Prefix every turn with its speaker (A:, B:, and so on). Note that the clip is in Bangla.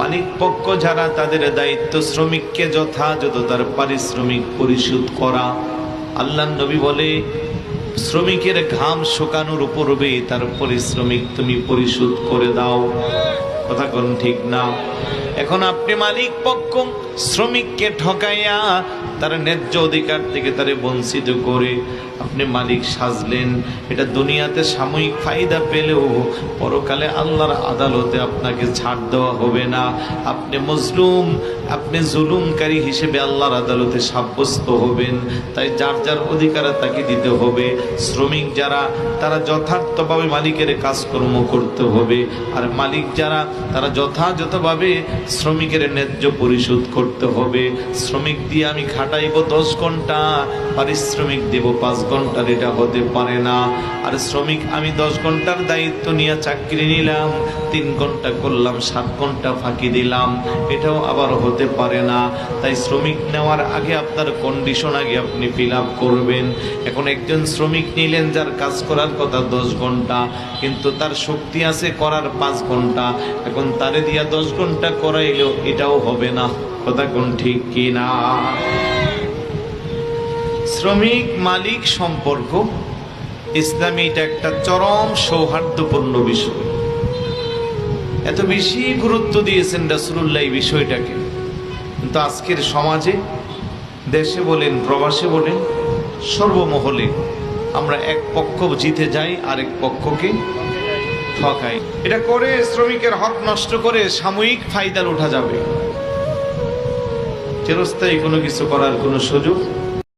A: মালিক পক্ষ যারা তাদের দায়িত্ব শ্রমিককে যথাযথ তার পারিশ্রমিক পরিশোধ করা। আল্লাহ নবী বলে, শ্রমিকের ঘাম শুকানোর পূর্বে তার পরিশ্রমিক তুমি পরিশোধ করে দাও। কথা কোন ঠিক না? এখন আপনি মালিক পক্ষ শ্রমিককে ঠকাইয়া তার ন্যায্য অধিকার থেকে তারে বঞ্চিত করে আপনি মালিক সাজলেন। এটা দুনিয়াতে সাময়িক ফায়দা পেলেও পরকালে আল্লাহর আদালতে আপনাকে ছাড় দেওয়া হবে না। আপনি মজলুম, আপনি জুলুমকারী হিসেবে আল্লাহর আদালতে সাব্যস্ত হবেন। তাই যার যার অধিকার তাকে দিতে হবে। শ্রমিক যারা, তারা যথার্থভাবে মালিকের কাজকর্ম করতে হবে। আর মালিক যারা, তারা যথাযথভাবে শ্রমিকের ন্যায্য পরিশোধ করতে হবে। শ্রমিক দিয়ে আমি খাটাইব দশ ঘণ্টা, পারিশ্রমিক দেব পাঁচ ঘণ্টার এটা হতে পারে না। আর শ্রমিক, আমি দশ ঘণ্টার দায়িত্ব নিয়ে চাকরি নিলাম, তিন ঘণ্টা করলাম, সাত ঘণ্টা ফাঁকি দিলাম, এটাও আবার হতে পারে না। তাই শ্রমিক নেওয়ার আগে আপনার কন্ডিশন আগে আপনি ফিল করবেন। এখন একজন শ্রমিক নিলেন যার কাজ করার কথা দশ ঘণ্টা, কিন্তু তার শক্তি আছে করার পাঁচ ঘণ্টা। এখন তারে দিয়া দশ ঘণ্টা করাইলেও এটাও হবে না। কথা কোন ঠিক কি না? শ্রমিক মালিক সম্পর্ক, ইসলামে এটা একটা চরম সৌহার্দ্যপূর্ণ বিষয়। এত বেশি গুরুত্ব দিয়েছেন রাসুল্লাহ এই বিষয়টাকে। কিন্তু আজকের সমাজে, দেশে বলেন, প্রবাসে বলেন, সর্বমহলে আমরা এক পক্ষ জিতে যাই, আরেক পক্ষকে ঠকাই এটা করে শ্রমিকের হক নষ্ট করে সাময়িক ফায়দার ওঠা যাবে। চিরস্থায়ী কোনো কিছু করার কোনো সুযোগ